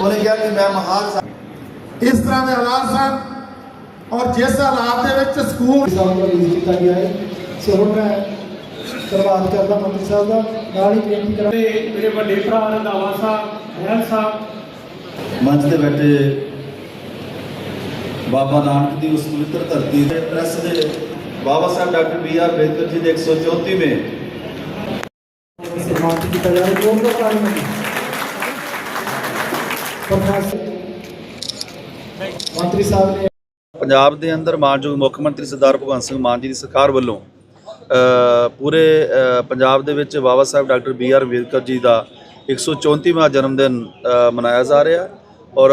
ਉਹਨੇ ਕਿਹਾ ਕਿ ਮੈਂ ਮਹਾਨ ਸਾ- ਇਸ ਤਰ੍ਹਾਂ ਦੇ ਹਾਲਾਤ ਸਨ। ਔਰ ਜਿਸ ਹਾਲਾਤ ਦੇ ਵਿੱਚ ਸਕੂਲ ਸਾਹਿਬ ਦਾ ਰਿਲੀਜ਼ ਕੀਤਾ ਗਿਆ ਹੈ। ਸੋ ਹੁਣ ਮੈਂ ਧੰਨਵਾਦ ਕਰਦਾ ਮੰਤਰੀ ਸਾਹਿਬ ਦਾ। ਨਾਲ ਹੀ ਬੇਨਤੀ ਕਰਾਂ ਤੇ ਮੇਰੇ ਵੱਡੇ ਭਰਾ ਰੰਧਾਵਾ ਸਾਹਿਬ ਮਹਿਲ ਸਾਹਿਬ। ਮੰਚ ਤੇ ਬੈਠੇ ਬਾਬਾ ਨਾਨਕ ਦੀ ਉਸ ਪਵਿੱਤਰ ਧਰਤੀ ਤੇ ਪ੍ਰੈਸ ਦੇ Baba Saheb doctor B R Ambedkar ji ਦੇ 134ਵੇਂ ਸਨਮਾਨਿਤ ਕੀਤਾ ਜਾ ਰਿਹਾ ਜੋਰ ਮੰਤਰੀ ਸਾਹਿਬ ਨੇ ਪੰਜਾਬ ਦੇ ਅੰਦਰ ਮਾਨਯੋਗ ਮੁੱਖ ਮੰਤਰੀ ਸਰਦਾਰ ਭਗਵੰਤ ਸਿੰਘ ਮਾਨ ਜੀ ਦੀ ਸਰਕਾਰ ਵੱਲੋਂ ਪੂਰੇ ਪੰਜਾਬ ਦੇ ਵਿੱਚ Baba Saheb doctor B R Ambedkar ji ਦਾ 134ਵਾਂ ਜਨਮ ਦਿਨ ਮਨਾਇਆ ਜਾ ਰਿਹਾ ਔਰ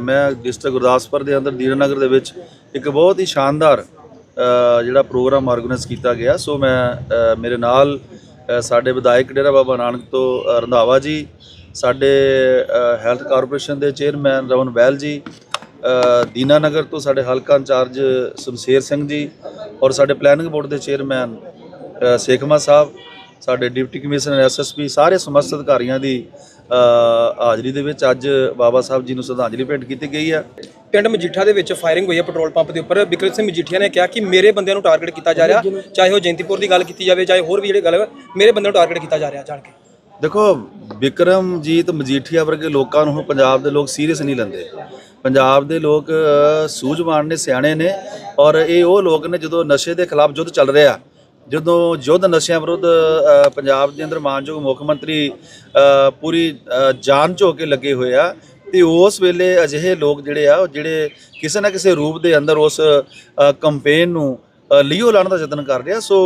ਮੈਂ ਡਿਸਟ੍ਰਿਕਟ ਗੁਰਦਾਸਪੁਰ ਦੇ ਅੰਦਰ ਦੀਨਾਨਗਰ ਦੇ ਵਿੱਚ ਇੱਕ ਬਹੁਤ ਹੀ ਸ਼ਾਨਦਾਰ ਜਿਹੜਾ ਪ੍ਰੋਗਰਾਮ ਆਰਗੇਨਾਈਜ਼ ਕੀਤਾ ਗਿਆ। ਸੋ ਮੈਂ ਮੇਰੇ ਨਾਲ ਸਾਡੇ ਵਿਧਾਇਕ ਡੇਰਾ ਬਾਬਾ ਨਾਨਕ ਤੋਂ ਰੰਧਾਵਾ ਜੀ ਸਾਡੇ ਹੈਲਥ ਕਾਰਪੋਰੇਸ਼ਨ ਦੇ ਚੇਅਰਮੈਨ ਰਮਨ ਵੈਲ ਜੀ ਦੀਨਾ ਨਗਰ ਤੋਂ ਸਾਡੇ ਹਲਕਾ ਇੰਚਾਰਜ ਸ਼ਮਸ਼ੇਰ ਸਿੰਘ ਜੀ ਔਰ ਸਾਡੇ ਪਲੈਨਿੰਗ ਬੋਰਡ ਦੇ ਚੇਅਰਮੈਨ ਸੇਖਮਾ ਸਾਹਿਬ, ਸਾਡੇ ਡਿਪਟੀ ਕਮਿਸ਼ਨਰ ਐਸਐਸਪੀ ਸਾਰੇ ਸਮਸਤ ਅਧਿਕਾਰੀਆਂ ਦੀ ਹਾਜ਼ਰੀ ਦੇ ਵਿੱਚ ਅੱਜ ਬਾਬਾ ਸਾਹਿਬ ਜੀ ਨੂੰ ਸ਼ਰਧਾਂਜਲੀ ਭੇਂਟ ਕੀਤੀ ਗਈ ਹੈ। ਪਿੰਡ ਮਜੀਠਾ ਦੇ ਵਿੱਚ ਫਾਇਰਿੰਗ ਹੋਈ ਹੈ ਪੈਟਰੋਲ ਪੰਪ ਦੇ ਉੱਪਰ। ਬਿਕਰਮ ਸਿੰਘ ਮਜੀਠੀਆ ਨੇ ਕਿਹਾ ਕਿ ਮੇਰੇ ਬੰਦਿਆਂ ਨੂੰ ਟਾਰਗੇਟ ਕੀਤਾ ਜਾ ਰਿਹਾ, ਚਾਹੇ ਉਹ ਜੈਂਤੀਪੁਰ ਦੀ ਗੱਲ ਕੀਤੀ ਜਾਵੇ, ਚਾਹੇ ਹੋਰ ਵੀ ਜਿਹੜੇ ਗੱਲ, ਮੇਰੇ ਬੰਦਿਆਂ ਨੂੰ ਟਾਰਗੇਟ ਕੀਤਾ ਜਾ ਰਿਹਾ, ਜਾਣ ਕੇ। ਦੇਖੋ, ਵਿਕਰਮਜੀਤ ਮਜੀਠੀਆ ਵਰਗੇ ਲੋਕਾਂ ਨੂੰ ਹੁਣ ਪੰਜਾਬ ਦੇ ਲੋਕ ਸੀਰੀਅਸ ਨਹੀਂ ਲੈਂਦੇ। ਪੰਜਾਬ ਦੇ ਲੋਕ ਸੂਝਵਾਨ ਨੇ, ਸਿਆਣੇ ਨੇ ਔਰ ਇਹ ਉਹ ਲੋਕ ਨੇ ਜਦੋਂ ਨਸ਼ੇ ਦੇ ਖਿਲਾਫ ਯੁੱਧ ਚੱਲ ਰਿਹਾ, ਜਦੋਂ ਯੁੱਧ ਨਸ਼ਿਆਂ ਵਿਰੁੱਧ ਪੰਜਾਬ ਦੇ ਅੰਦਰ ਮਾਨਯੋਗ ਮੁੱਖ ਮੰਤਰੀ ਪੂਰੀ ਜਾਨ ਝੋ ਕੇ ਲੱਗੇ ਹੋਏ ਆ, ਤੇ ਉਸ ਵੇਲੇ ਅਜਿਹੇ ਲੋਕ ਜਿਹੜੇ ਆ, ਉਹ ਜਿਹੜੇ ਕਿਸੇ ਨਾ ਕਿਸੇ ਰੂਪ ਦੇ ਅੰਦਰ ਉਸ ਕੰਪੇਨ ਨੂੰ ਲੀਓ ਲਾਉਣ ਦਾ ਯਤਨ ਕਰ ਰਿਹਾ। ਸੋ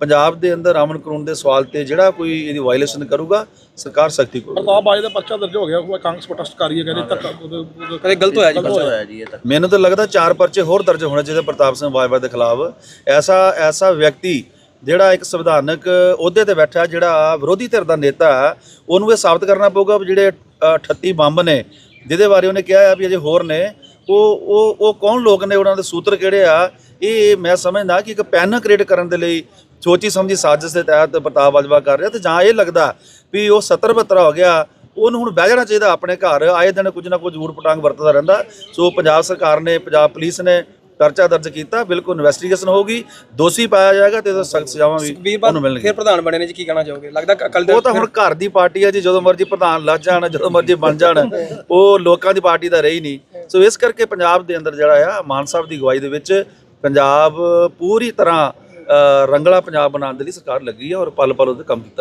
ਪੰਜਾਬ ਦੇ ਅੰਦਰ ਅਮਨ ਕਾਨੂੰਨ ਦੇ ਸਵਾਲ ਤੇ ਜਿਹੜਾ ਕੋਈ ਇਹਦੀ ਵਾਇਲੇਸ਼ਨ ਕਰੂਗਾ ਸਰਕਾਰ ਸਖਤੀ ਕਰੂਗੀ। ਪ੍ਰਤਾਪ ਬਾਜ ਦਾ ਪਰਚਾ ਦਰਜ ਹੋ ਗਿਆ ਉਹ ਕਾਂਗਰਸ ਪ੍ਰੋਟੈਸਟ ਕਰ ਰਹੀ ਹੈ ਕਹਿੰਦੇ ਤੱਕ ਕਦੇ ਗਲਤ ਹੋਇਆ ਜੀ ਪਰਚਾ ਮੈਨੂੰ ਤਾਂ ਲੱਗਦਾ ਚਾਰ ਪਰਚੇ ਹੋਰ ਦਰਜ ਹੋਣੇ ਚਾਹੀਦੇ ਪ੍ਰਤਾਪ ਸਿੰਘ ਬਾਜਵਾ ਦੇ ਖਿਲਾਫ। ਐਸਾ ਐਸਾ ਵਿਅਕਤੀ ਜਿਹੜਾ ਇੱਕ ਸੰਵਿਧਾਨਕ ਅਹੁਦੇ ਤੇ ਬੈਠਾ ਜਿਹੜਾ ਵਿਰੋਧੀ ਧਿਰ ਦਾ ਨੇਤਾ ਉਹਨੂੰ ਇਹ ਸਾਬਤ ਕਰਨਾ ਪਊਗਾ ਵੀ ਜਿਹੜੇ ਅ, 38 ਬੰਬ ਨੇ ਜਿਹਦੇ ਬਾਰੇ ਉਹਨੇ ਕਿਹਾ ਆ ਵੀ ਅਜੇ ਹੋਰ ਨੇ ਉਹ ਉਹ ਉਹ ਕੌਣ ਲੋਕ ਨੇ ਉਹਨਾਂ ਦੇ ਸੂਤਰ ਕਿਹੜੇ ਆ? ਇਹ ਮੈਂ ਸਮਝਦਾ ਕਿ ਇੱਕ ਪੈਨ ਕ੍ਰੀਏਟ ਕਰਨ ਦੇ ਲਈ ਸੋਚੀ ਸਮਝੀ ਸਾਜ਼ਿਸ਼ ਦੇ ਤਹਿਤ ਪ੍ਰਤਾਪ ਬਾਜਵਾ ਕਰ ਰਿਹਾ ਤੇ ਜਾਂ ਇਹ ਲੱਗਦਾ ਵੀ ਉਹ 70 72 ਹੋ ਗਿਆ ਉਹਨੂੰ ਹੁਣ ਬਹਿ ਜਾਣਾ ਚਾਹੀਦਾ ਆਪਣੇ ਘਰ ਆਏ ਦਿਨ ਕੁਝ ਨਾ ਕੁਝ ਊਟ ਪਟਾਂਗ ਵਰਤਦਾ ਰਹਿੰਦਾ। ਸੋ ਪੰਜਾਬ ਸਰਕਾਰ ਨੇ ਪੰਜਾਬ ਪੁਲਿਸ ਨੇ ਪਰਚਾ ਦਰਜ ਕੀਤਾ ਬਿਲਕੁਲ ਇਨਵੈਸਟੀਗੇਸ਼ਨ ਹੋਊਗੀ ਦੋਸ਼ੀ ਪਾਇਆ ਜਾਏਗਾ ਤੇ ਸਖਤ ਸਜ਼ਾਵਾਂ ਵੀ ਉਹਨੂੰ ਫਿਰ ਮਿਲਣਗੀਆਂ ਪ੍ਰਧਾਨ ਬਣੇ ਨੇ ਜੀ ਕੀ ਕਹਿਣਾ ਚਾਹੋਗੇ? ਲੱਗਦਾ ਅਕਲ ਦੇ ਉਹ ਤਾਂ ਹੁਣ ਘਰ ਦੀ ਪਾਰਟੀ ਹੈ ਜੀ ਜਦੋਂ ਮਰਜ਼ੀ ਪ੍ਰਧਾਨ ਲੱਜ ਜਾਣ ਜਦੋਂ ਮਰਜ਼ੀ ਬਣ ਜਾਣ ਉਹ ਲੋਕਾਂ ਦੀ ਪਾਰਟੀ ਤਾਂ ਰਹੀ ਨਹੀਂ। ਸੋ ਇਸ ਕਰਕੇ ਪੰਜਾਬ ਦੇ ਅੰਦਰ ਜਿਹੜਾ ਆ ਮਾਨ ਸਾਹਿਬ ਦੀ ਅਗਵਾਈ ਦੇ ਵਿੱਚ ਪੰਜਾਬ ਪੂਰੀ ਤਰ੍ਹਾਂ ਰੰਗਲਾ ਪੰਜਾਬ ਬਣਾਉਣ ਦੇ ਲਈ ਸਰਕਾਰ ਲੱਗੀ ਹੈ ਔਰ ਪਲ ਪਲ ਉਹਦੇ ਕੰਮ ਕੀਤਾ।